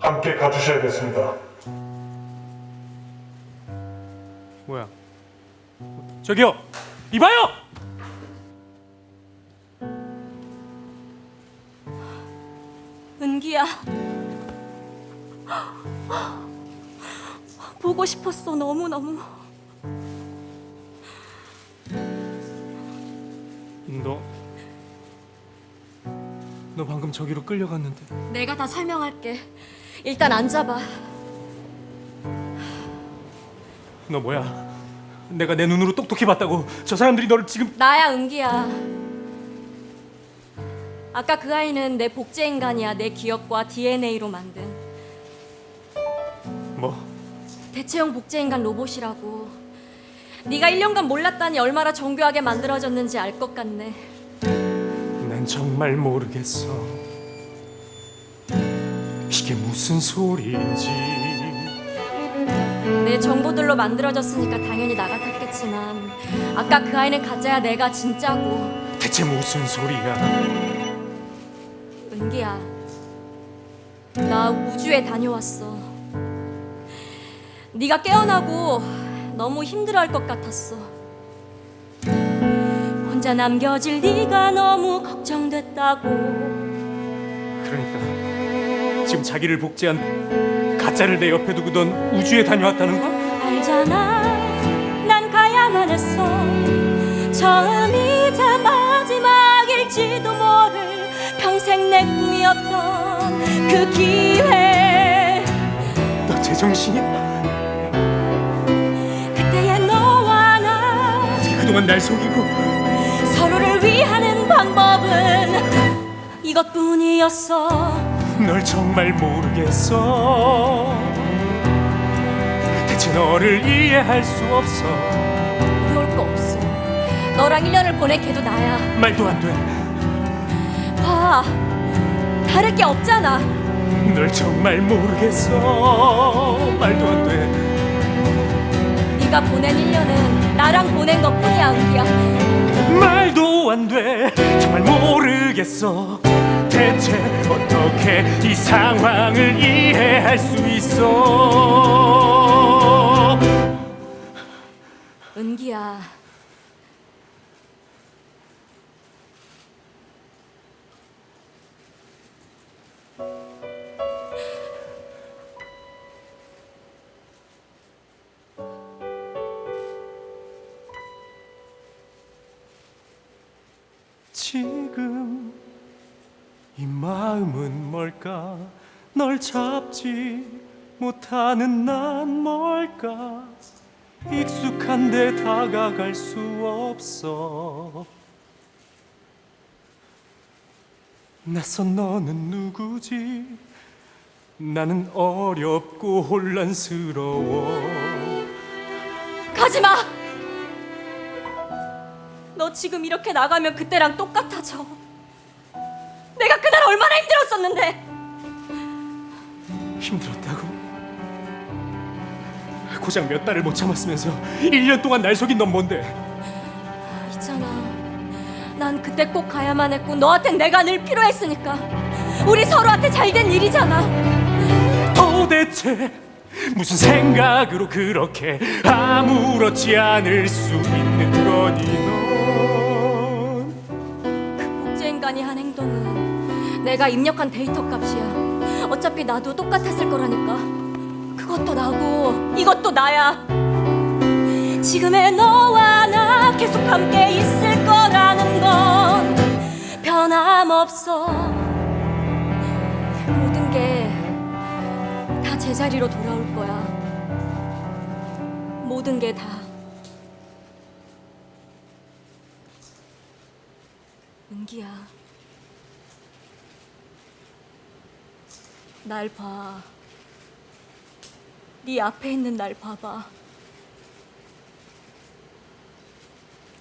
함께 가주셔야겠습니다. 뭐야? 저기요, 이봐요! 은기야. 보고 싶었어, 너무 너무. 너, 너 방금 저기로 끌려갔는데 내가 다 설명할게. 일단 앉아봐. 너 뭐야? 내가 내 눈으로 똑똑히 봤다고 저 사람들이 너를 지금 나야, 은기야. 아까 그 아이는 내 복제 인간이야. 내 기억과 DNA로 만든 뭐? 대체형 복제 인간 로봇이라고. 네가 1년간 몰랐다니 얼마나 정교하게 만들어졌는지 알 것 같네. 난 정말 모르겠어. 이게 무슨 소리인지. 내 정보들로 만들어졌으니까 당연히 나 같았겠지만 아까 그 아이는 가짜야 내가 진짜고 대체 무슨 소리야? 은기야 나 우주에 다녀왔어 네가 깨어나고 너무 힘들어할 것 같았어 혼자 남겨질 네가 너무 걱정됐다고 지금 자기를 복제한 가짜를 내 옆에 두고 넌 우주에 다녀왔다는 거야? 알잖아. 난 가야만 했어. 처음이자 마지막일지도 모를 평생 내 꿈이었던 그 기회. 너 제정신이야? 그때의 너와 나 그동안 날 속이고? 서로를 위하는 방법은 이것뿐이었어 널 정말 모르겠어. 대체 너를 이해할 수 없어. 어려울 거 없어. 너랑 1년을 보낸 걔도 나야. 말도 안돼널 봐. 다를 게 없잖아. 정말 모르겠어. 말도 안돼. 네가 보낸 1년은 나랑 보낸 것뿐이야 은기야. 말도 안돼. 정말 모르겠어 대체 어떻게 이 상황을 이해할 수 있어? 은기야. 지금 이 마음은 뭘까? 널 잡지 못하는 난 뭘까? 익숙한데 다가갈 수 없어. 낯선 너는 누구지? 나는 어렵고 혼란스러워. 가지마! 너 지금 이렇게 나가면 그때랑 똑같아져 내가 그날 얼마나 힘들었었는데. 힘들었다고? 고작 몇 달을 못 참았으면서 1년 동안 날 속인 넌 뭔데? 있잖아. 난 그때 꼭 가야만 했고 너한텐 내가 늘 필요했으니까. 우리 서로한테 잘 된 일이잖아. 도대체 무슨 생각으로 그렇게 아무렇지 않을 수 있는 거니 넌? 복제 인간이 한 행동은 내가 입력한 데이터 값이야. 어차피 나도 똑같았을 거라니까. 그것도 나고 이것도 나야. 지금의 너와 나 계속 함께 있을 거라는 건 변함없어. 모든 게 다 제자리로 돌아올 거야. 모든 게 다. 은기야. 날 봐. 네 앞에 있는 날 봐봐.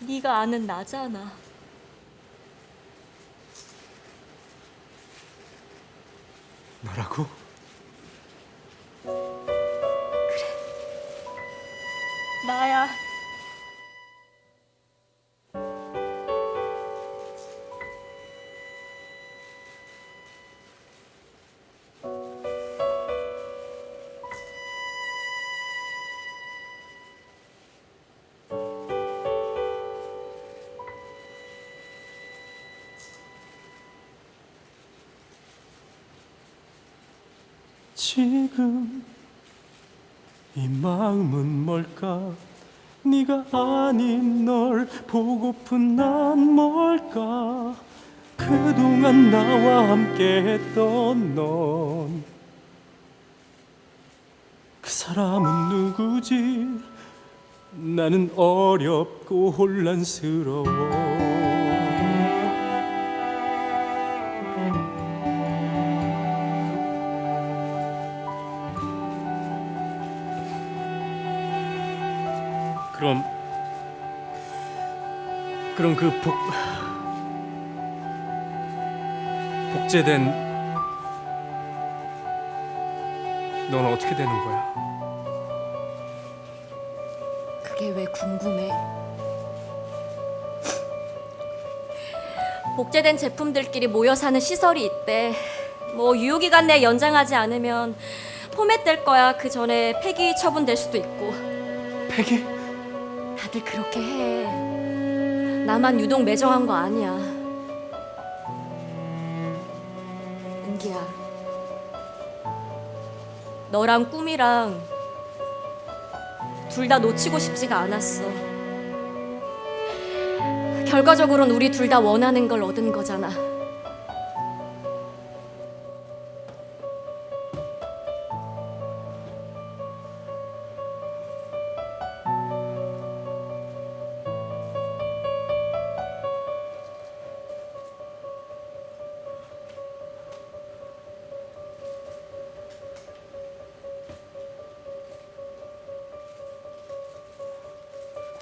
네가 아는 나잖아. 너라고? 나야. 지금 이 마음은 뭘까? 네가 아닌 널 보고픈 난 뭘까? 그동안 나와 함께했던 넌. 그 사람은 누구지? 나는 어렵고 혼란스러워 그럼 그 복 복제된 넌 어떻게 되는 거야? 그게 왜 궁금해? 복제된 제품들끼리 모여 사는 시설이 있대. 뭐 유효기간 내 연장하지 않으면 포맷될 거야. 그 전에 폐기 처분될 수도 있고. 폐기? 다들 그렇게 해. 나만 유독 매정한 거 아니야. 은기야. 너랑 꿈이랑 둘 다 놓치고 싶지가 않았어. 결과적으로는 우리 둘 다 원하는 걸 얻은 거잖아.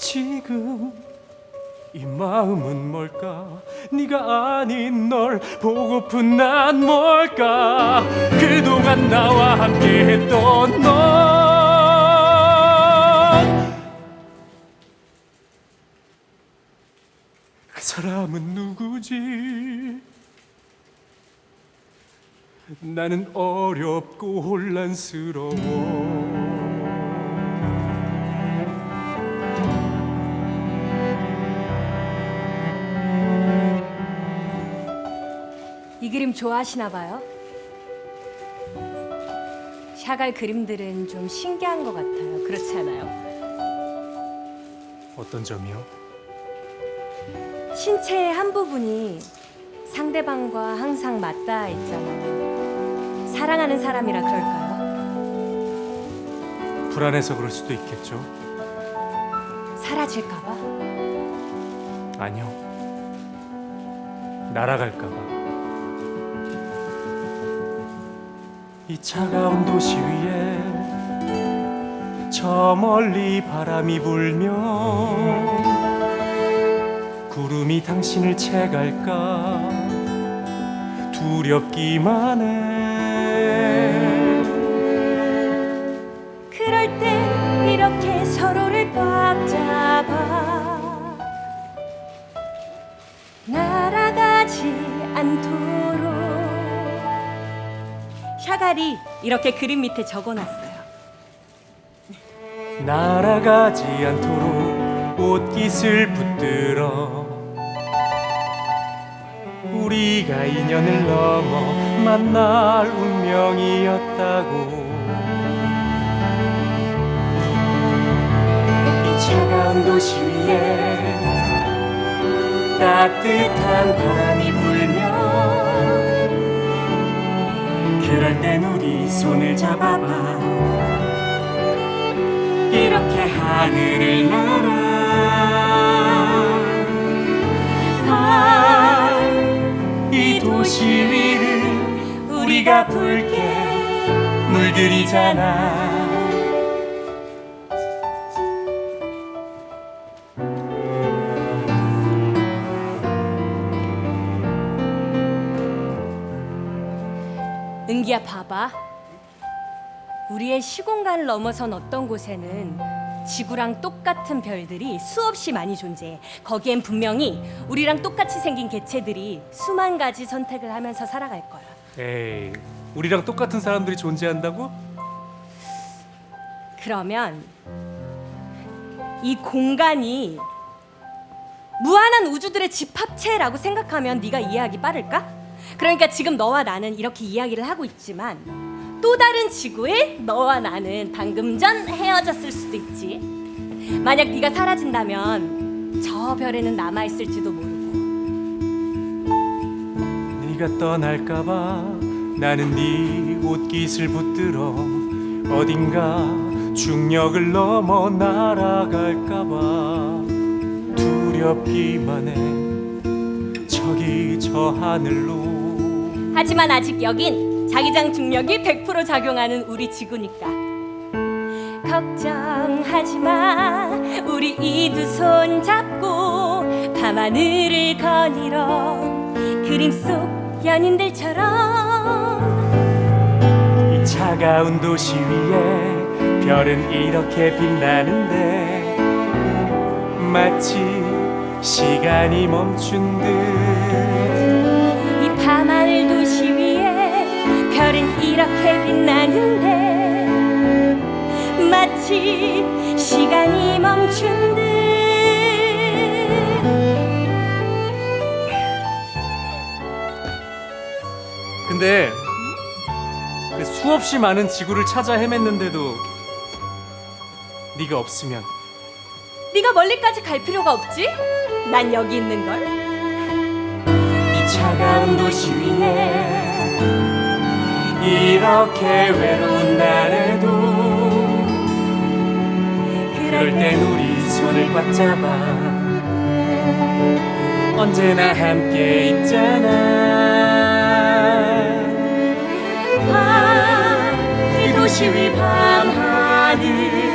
지금 이 마음은 뭘까? 네가 아닌 널 보고픈 난 뭘까? 그동안 나와 함께했던 넌. 그 사람은 누구지? 나는 어렵고 혼란스러워 좋아하시나 봐요. 샤갈 그림들은 좀 신기한 것 같아요. 그렇지 않아요? 어떤 점이요? 신체의 한 부분이 상대방과 항상 맞닿아 있잖아요. 사랑하는 사람이라 그럴까요? 불안해서 그럴 수도 있겠죠. 사라질까봐? 아니요. 날아갈까봐. 이 차가운 도시 위에 저 멀리 바람이 불면 구름이 당신을 채갈까 두렵기만 해. 그럴 때 이렇게 서로를 꽉 잡아 날아가지 않도록 샤갈이 이렇게 그림 밑에 적어놨어요. 날아가지 않도록 옷깃을 붙들어 우리가 인연을 넘어 만날 운명이었다고 이 차가운 도시 위에 따뜻한 바람이 불면 그럴 땐 우리 손을 잡아봐. 이렇게 하늘을 날아 이 도시 위를 우리가 붉게 물들이잖아 야 봐봐. 우리의 시공간을 넘어선 어떤 곳에는 지구랑 똑같은 별들이 수없이 많이 존재해. 거기엔 분명히 우리랑 똑같이 생긴 개체들이 수만 가지 선택을 하면서 살아갈 거야. 에이 우리랑 똑같은 사람들이 존재한다고? 그러면 이 공간이 무한한 우주들의 집합체라고 생각하면 네가 이해하기 빠를까? 그러니까 지금 너와 나는 이렇게 이야기를 하고 있지만 또 다른 지구에 너와 나는 방금 전 헤어졌을 수도 있지. 만약 네가 사라진다면 저 별에는 남아 있을지도 모르고. 네가 떠날까봐 나는 네 옷깃을 붙들어 어딘가 중력을 넘어 날아갈까봐 두렵기만 해 저기 저 하늘로 하지만 아직 여긴 자기장 중력이 100% 작용하는 우리 지구니까. 걱정하지 마. 우리 이 두 손 잡고 밤하늘을 거닐어 그림 속 연인들처럼 이 차가운 도시 위에 별은 이렇게 빛나는데 마치 시간이 멈춘 듯 이 밤하늘 별은 이렇게 빛나는데 마치 시간이 멈춘 듯 근데 그 수없이 많은 지구를 찾아 헤맸는데도 네가 없으면 네가 멀리까지 갈 필요가 없지? 난 여기 있는 걸. 이 차가운 도시 위에 이렇게 외로운 날에도 그럴 땐 우리 손을 꽉 잡아 언제나 함께 있잖아. 밤이 도시 위 밤하늘.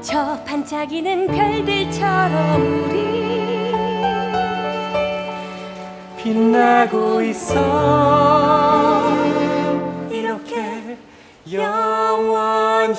저 반짝이는 별들처럼 우리 빛나고 있어. 이렇게 영원히